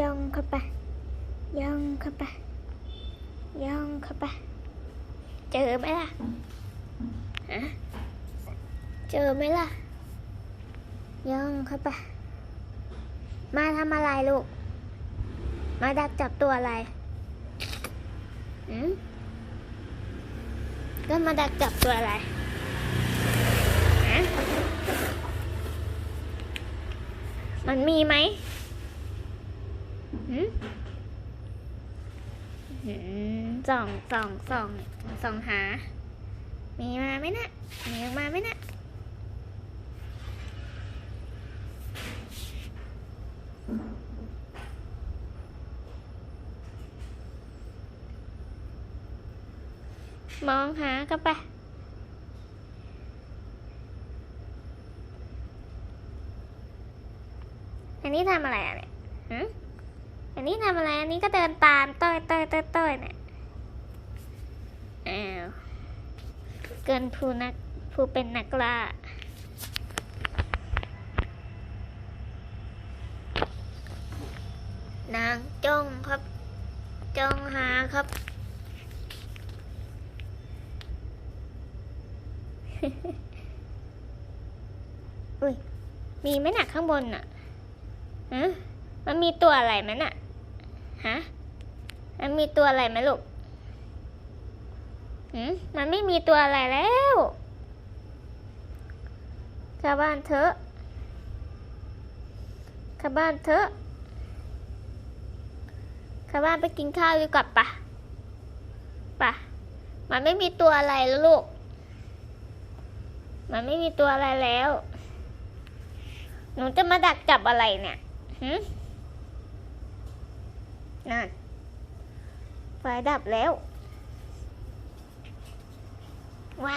ย่องเข้าไป ย่องเข้าไป ย่องเข้าไป เจอไหมล่ะฮะเจอไหมล่ะ ย่องเข้าไป มาทำอะไรลูก มาดักจับตัวอะไรอืมก็มาดักจับตัวอะไรฮะมันมีไหม ส่องส่องส่องส่องหา มีมาไหมนะมีออกมาไหมนะมองหาเข้าไปอันนี้ทำอะไรอะเนี่ยฮะ อันนี้ทำอะไร อันนี้ก็เดินตามต้อยต้อยต้อยต้อยเนี่ยอ้าวเกินผู้นักผู้เป็นนักล่านางจ้องครับ จ้องหาครับ อุ้ย มีไหมน่ะข้างบนน่ะฮะมันมีตัวอะไรไหมน่ะ ฮะ มันมีตัวอะไรไหมลูกหืมมันไม่มีตัวอะไรแล้วข้าบ้านเถอะข้าบ้านเถอะข้าบ้านไปกินข้าวดีกว่าปะปะมันไม่มีตัวอะไรแล้วลูก มันไม่มีตัวอะไรแล้ว หนูจะมาดักจับอะไรเนี่ยหืม นั่นไฟดับแล้วไว้